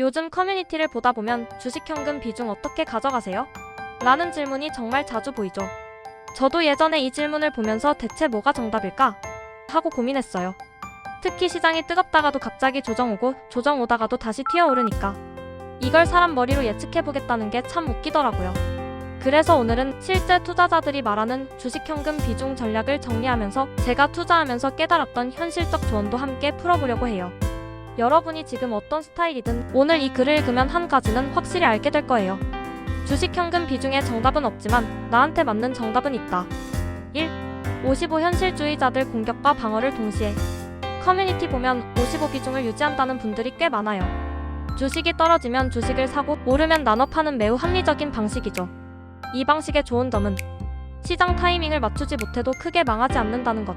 요즘 커뮤니티를 보다 보면 주식 현금 비중 어떻게 가져가세요? 라는 질문이 정말 자주 보이죠. 저도 예전에 이 질문을 보면서 대체 뭐가 정답일까? 하고 고민했어요. 특히 시장이 뜨겁다가도 갑자기 조정 오고 조정 오다가도 다시 튀어오르니까 이걸 사람 머리로 예측해보겠다는 게 참 웃기더라고요. 그래서 오늘은 실제 투자자들이 말하는 주식 현금 비중 전략을 정리하면서 제가 투자하면서 깨달았던 현실적 조언도 함께 풀어보려고 해요. 여러분이 지금 어떤 스타일이든 오늘 이 글을 읽으면 한 가지는 확실히 알게 될 거예요. 주식 현금 비중에 정답은 없지만 나한테 맞는 정답은 있다. 1. 55 현실주의자들 공격과 방어를 동시에 커뮤니티 보면 55 비중을 유지한다는 분들이 꽤 많아요. 주식이 떨어지면 주식을 사고 오르면 나눠 파는 매우 합리적인 방식이죠. 이 방식의 좋은 점은 시장 타이밍을 맞추지 못해도 크게 망하지 않는다는 것.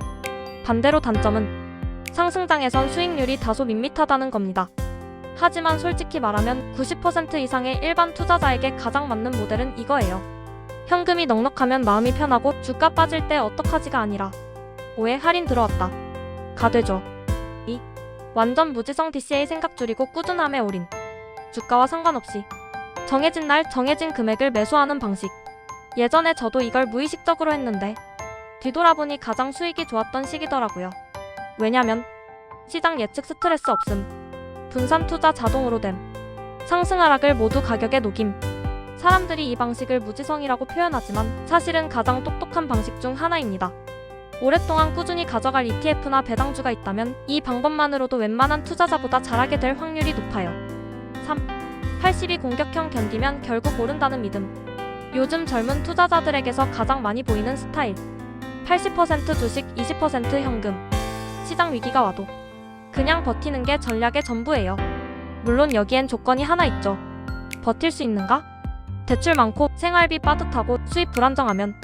반대로 단점은 상승장에선 수익률이 다소 밋밋하다는 겁니다. 하지만 솔직히 말하면 90% 이상의 일반 투자자에게 가장 맞는 모델은 이거예요. 현금이 넉넉하면 마음이 편하고 주가 빠질 때 어떡하지가 아니라 5에 할인 들어왔다. 가 되죠. 2. 완전 무지성 DCA 생각 줄이고 꾸준함에 올인. 주가와 상관없이 정해진 날 정해진 금액을 매수하는 방식. 예전에 저도 이걸 무의식적으로 했는데 뒤돌아보니 가장 수익이 좋았던 시기더라고요. 왜냐면 시장 예측 스트레스 없음. 분산 투자 자동으로 됨. 상승 하락을 모두 가격에 녹임. 사람들이 이 방식을 무지성이라고 표현하지만 사실은 가장 똑똑한 방식 중 하나입니다. 오랫동안 꾸준히 가져갈 ETF나 배당주가 있다면 이 방법만으로도 웬만한 투자자보다 잘하게 될 확률이 높아요. 3. 80이 공격형 견디면 결국 오른다는 믿음. 요즘 젊은 투자자들에게서 가장 많이 보이는 스타일. 80% 주식, 20% 현금. 시장 위기가 와도 그냥 버티는 게 전략의 전부예요. 물론 여기엔 조건이 하나 있죠. 버틸 수 있는가? 대출 많고 생활비 빠듯하고 수입 불안정하면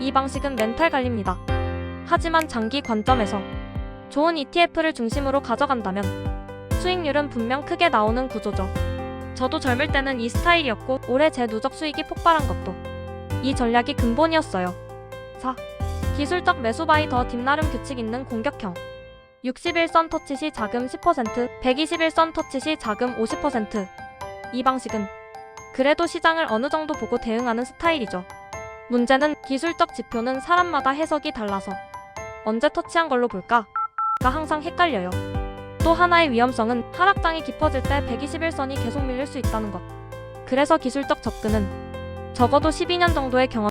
이 방식은 멘탈 갈립니다. 하지만 장기 관점에서 좋은 ETF를 중심으로 가져간다면 수익률은 분명 크게 나오는 구조죠. 저도 젊을 때는 이 스타일이었고 올해 제 누적 수익이 폭발한 것도 이 전략이 근본이었어요. 4. 기술적 매수 바이 더 딥나름 규칙 있는 공격형 61선 터치 시 자금 10%, 121선 터치 시 자금 50%. 이 방식은 그래도 시장을 어느 정도 보고 대응하는 스타일이죠. 문제는 기술적 지표는 사람마다 해석이 달라서 언제 터치한 걸로 볼까 가 항상 헷갈려요. 또 하나의 위험성은 하락장이 깊어질 때 121선이 계속 밀릴 수 있다는 것. 그래서 기술적 접근은 적어도 12년 정도의 경험